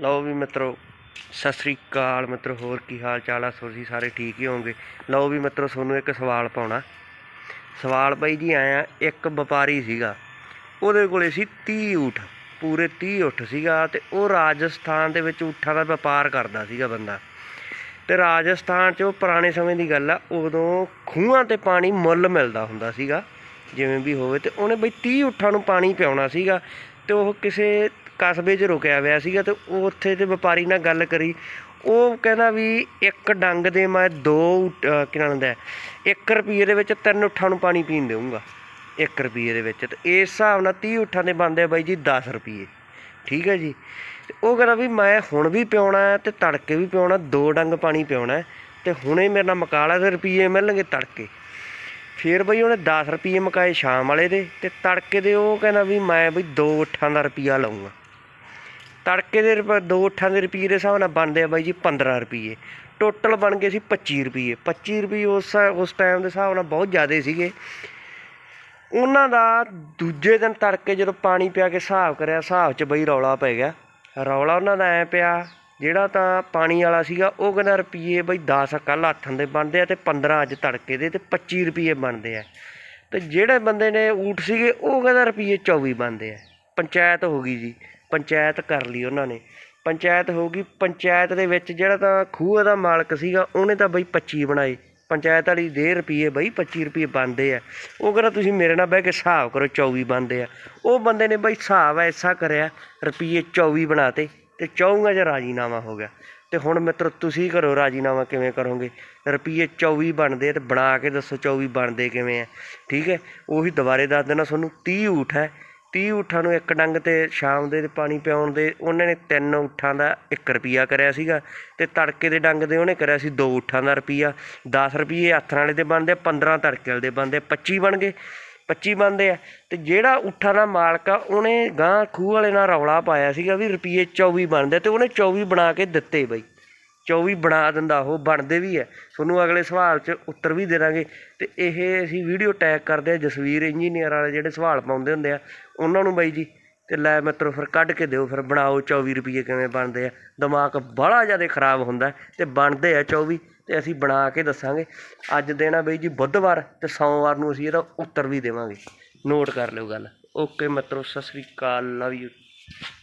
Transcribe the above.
ਲਓ ਵੀ ਮਿੱਤਰੋ, ਸਤਿ ਸ੍ਰੀ ਅਕਾਲ ਮਿੱਤਰੋ, ਹੋਰ ਕੀ ਹਾਲ ਚਾਲ ਆ? ਤੁਸੀਂ ਸਾਰੇ ਠੀਕ ਹੀ ਹੋਵੋਗੇ? ਲਓ ਵੀ ਮਿੱਤਰੋ, ਤੁਹਾਨੂੰ ਇੱਕ ਸਵਾਲ ਪਾਉਣਾ। ਸਵਾਲ ਬਾਈ ਜੀ, ਆਇਆ ਇੱਕ ਵਪਾਰੀ ਸੀਗਾ। ਉਹਦੇ ਕੋਲੇ ਸੀ 30 ਊਠ, ਪੂਰੇ 30 ਊਠ ਸੀਗਾ ਤੇ ਉਹ ਰਾਜਸਥਾਨ ਦੇ ਵਿੱਚ ਊਠਾਂ ਦਾ ਵਪਾਰ ਕਰਦਾ ਸੀਗਾ ਬੰਦਾ। ਤੇ ਰਾਜਸਥਾਨ 'ਚ ਉਹ ਪੁਰਾਣੇ ਸਮੇਂ ਦੀ ਗੱਲ ਆ, ਉਦੋਂ ਖੂਹਾਂ ਤੇ ਪਾਣੀ ਮੁੱਲ ਮਿਲਦਾ ਹੁੰਦਾ ਸੀਗਾ, ਜਿਵੇਂ ਵੀ ਹੋਵੇ, ਤੇ ਉਹਨੇ ਬਈ 30 ਊਠਾਂ ਨੂੰ ਪਾਣੀ ਪਿਆਉਣਾ ਸੀਗਾ, ਤੇ ਉਹ ਕਿਸੇ ਕਸਬੇ 'ਚ ਰੁਕਿਆ ਹੋਇਆ ਸੀਗਾ ਤੇ ਉਹ ਉੱਥੇ ਦੇ ਵਪਾਰੀ ਨਾਲ ਗੱਲ ਕਰੀ। ਉਹ ਕਹਿੰਦਾ ਵੀ ਇੱਕ ਡੰਗ ਦੇ ਮੈਂ ਦੋ ਊਠ- ਅਹ ਕੀ ਨਾਮ ਹੁੰਦਾ 1 ਰੁਪਏ ਦੇ ਵਿੱਚ ਤਿੰਨ ਉੱਠਾਂ ਨੂੰ ਪਾਣੀ ਪੀਣ ਦੇਊਂਗਾ। 1 ਰੁਪਏ ਦੇ ਵਿੱਚ ਤੇ ਇਸ ਹਿਸਾਬ ਨਾਲ 30 ਉੱਠਾਂ ਦੇ ਬਣਦੇ ਆ ਬਾਈ ਜੀ 10 ਰੁਪਏ ਠੀਕ ਹੈ ਜੀ? ਤੇ ਉਹ ਕਹਿੰਦਾ ਵੀ ਮੈਂ ਹੁਣ ਵੀ ਪਿਉਣਾ ਹੈ ਤੇ ਤੜਕੇ ਵੀ ਪਿਉਣਾ, ਦੋ ਡੰਗ ਪਾਣੀ ਪਿਉਣਾ ਹੈ ਤੇ ਹੁਣੇ ਮੇਰੇ ਨਾਲ ਮਕਾਲਾ ਦੇ ਰੁਪਏ ਮਿਲਣਗੇ ਤੜਕੇ। ਫਿਰ ਬਈ ਉਹਨੇ 10 ਰੁਪਏ ਮਕਾਏ ਸ਼ਾਮ ਵਾਲੇ ਦੇ ਤੇ ਤੜਕੇ ਦੇ ਉਹ ਕਹਿੰਦਾ ਵੀ ਮੈਂ ਬਈ ਦੋ ਉੱਠਾਂ ਦਾ ਰੁਪਿਆ ਲਊਂਗਾ। ਤੜਕੇ ਦੇ ਰੁਪ- ਦੋ ਉੱਠਾਂ ਦੇ ਰੁਪਏ ਦੇ ਹਿਸਾਬ ਨਾਲ ਬਣਦੇ ਆ ਬਾਈ ਜੀ 15 ਰੁਪਏ ਟੋਟਲ ਬਣ ਗਏ ਸੀ 25 ਰੁਪਏ 25 ਰੁਪਏ ਉਸ ਉਸ ਟਾਈਮ ਦੇ ਹਿਸਾਬ ਨਾਲ ਬਹੁਤ ਜ਼ਿਆਦਾ ਸੀਗੇ। ਉਹਨਾਂ ਦਾ ਦੂਜੇ ਦਿਨ ਤੜਕੇ ਜਦੋਂ ਪਾਣੀ ਪਿਆ ਕੇ ਹਿਸਾਬ ਕਰਿਆ, ਹਿਸਾਬ 'ਚ ਬਈ ਰੌਲਾ ਪੈ ਗਿਆ। ਰੌਲਾ ਉਹਨਾਂ ਦਾ ਐ ਪਿਆ, ਜਿਹੜਾ ਤਾਂ ਪਾਣੀ ਵਾਲਾ ਸੀਗਾ, ਉਹ ਕਹਿੰਦਾ ਰੁਪਏ ਬਈ 10 ਕੱਲ ਹੱਥਾਂ ਦੇ ਬਣਦੇ ਆ ਤੇ 15 ਅੱਜ ਤੜਕੇ ਦੇ ਤੇ 25 ਰੁਪਏ ਬਣਦੇ ਆ। ਤੇ ਜਿਹੜੇ ਬੰਦੇ ਨੇ ਊਠ ਸੀਗੇ, ਉਹ ਕਹਿੰਦਾ ਰੁਪਏ 24 ਬਣਦੇ ਆ। ਪੰਚਾਇਤ ਹੋ ਗਈ ਜੀ। ਪੰਚਾਇਤ ਕਰ ਲਈ ਉਹਨਾਂ ਨੇ। ਪੰਚਾਇਤ ਹੋ ਗਈ। ਪੰਚਾਇਤ ਦੇ ਵਿੱਚ ਜਿਹੜਾ ਤਾਂ ਖੂਹ ਦਾ ਮਾਲਕ ਸੀਗਾ, ਉਹਨੇ ਤਾਂ ਬਈ 25 ਬਣਾਏ। ਪੰਚਾਇਤ ਵਾਲੀ ਦੇ ਰੁਪਏ ਬਈ 25 ਰੁਪਏ ਬਣਦੇ ਆ। ਉਹ ਕਹਿੰਦਾ, ਤੁਸੀਂ ਮੇਰੇ ਨਾਲ ਬਹਿ ਕੇ ਹਿਸਾਬ ਕਰੋ 24 ਬਣਦੇ ਆ। ਉਹ ਬੰਦੇ ਨੇ ਬਈ ਹਿਸਾਬ ਐਸਾ ਕਰਿਆ ਰੁਪਏ 24 ਬਣਾਤੇ ਤੇ ਚੌਂਗਾ ਚ ਰਾਜੀਨਾਮਾ ਹੋ ਗਿਆ। ਤੇ ਹੁਣ ਮਿੱਤਰ, ਤੁਸੀਂ ਕਰੋ ਰਾਜੀਨਾਮਾ ਕਿਵੇਂ ਕਰੋਗੇ? ਰੁਪਏ 24 ਬਣਦੇ ਆ ਤੇ ਬਣਾ ਕੇ ਦੱਸੋ 24 ਬਣਦੇ ਕਿਵੇਂ ਆ। ਠੀਕ ਹੈ? ਉਹੀ ਦੁਬਾਰੇ ਦੱਸ ਦੇਣਾ ਤੁਹਾਨੂੰ। 30 ਊਠ ਹੈ। ਤੀਹ ਊਠਾਂ ਨੂੰ ਇੱਕ ਡੰਗ ਤੇ ਸ਼ਾਮ ਦੇ ਪਾਣੀ ਪਿਆਉਣ ਦੇ, ਉਹਨਾਂ ਨੇ ਤਿੰਨ ਊਠਾਂ ਦਾ ਇੱਕ ਰੁਪਈਆ ਕਰਿਆ ਸੀਗਾ ਅਤੇ ਤੜਕੇ ਦੇ ਡੰਗ ਦੇ ਉਹਨੇ ਕਰਿਆ ਸੀ ਦੋ ਊਠਾਂ ਦਾ ਰੁਪਿਆ 10 ਰੁਪਏ ਹੱਥਾਂ ਵਾਲੇ ਦੇ ਬਣਦੇ ਆ 15 ਤੜਕੇ ਵਾਲੇ ਦੇ ਬਣਦੇ ਆ 25 ਬਣ ਗਏ 25 ਬਣਦੇ ਆ। ਅਤੇ ਜਿਹੜਾ ਊਠਾਂ ਦਾ ਮਾਲਕ ਆ, ਉਹਨੇ ਗਾਂ ਖੂਹ ਵਾਲੇ ਨਾਲ ਰੌਲਾ ਪਾਇਆ ਸੀਗਾ ਵੀ ਰੁਪਈਏ ਚੌਵੀ ਬਣਦੇ ਅਤੇ ਉਹਨੇ 24 ਬਣਾ ਕੇ ਦਿੱਤੇ ਬਈ। 24 ਬਣਾ ਦਿੰਦਾ ਉਹ, ਬਣਦੇ ਵੀ ਹੈ। ਤੁਹਾਨੂੰ ਅਗਲੇ ਸਵਾਲ 'ਚ ਉੱਤਰ ਵੀ ਦੇ ਦਾਂਗੇ ਅਤੇ ਇਹ ਅਸੀਂ ਵੀਡੀਓ ਟੈਗ ਕਰਦੇ ਆ ਜਸਵੀਰ ਇੰਜੀਨੀਅਰ ਵਾਲੇ ਜਿਹੜੇ ਸਵਾਲ ਪਾਉਂਦੇ ਹੁੰਦੇ ਆ, ਉਹਨਾਂ ਨੂੰ ਬਾਈ ਜੀ। ਅਤੇ ਲੈ ਮਿੱਤਰੋ ਫਿਰ ਕੱਢ ਕੇ ਦਿਓ, ਫਿਰ ਬਣਾਓ 24 ਰੁਪਏ ਕਿਵੇਂ ਬਣਦੇ ਆ। ਦਿਮਾਗ ਬੜਾ ਜ਼ਿਆਦਾ ਖਰਾਬ ਹੁੰਦਾ ਅਤੇ ਬਣਦੇ ਆ 24 ਅਤੇ ਅਸੀਂ ਬਣਾ ਕੇ ਦੱਸਾਂਗੇ। ਅੱਜ ਦੇਣਾ ਬਈ ਜੀ ਬੁੱਧਵਾਰ ਅਤੇ ਸੋਮਵਾਰ ਨੂੰ ਅਸੀਂ ਇਹਦਾ ਉੱਤਰ ਵੀ ਦੇਵਾਂਗੇ। ਨੋਟ ਕਰ ਲਿਓ ਗੱਲ। ਓਕੇ ਮਿੱਤਰੋ, ਸਤਿ ਸ੍ਰੀ ਅਕਾਲ ਲਵ ਯੂ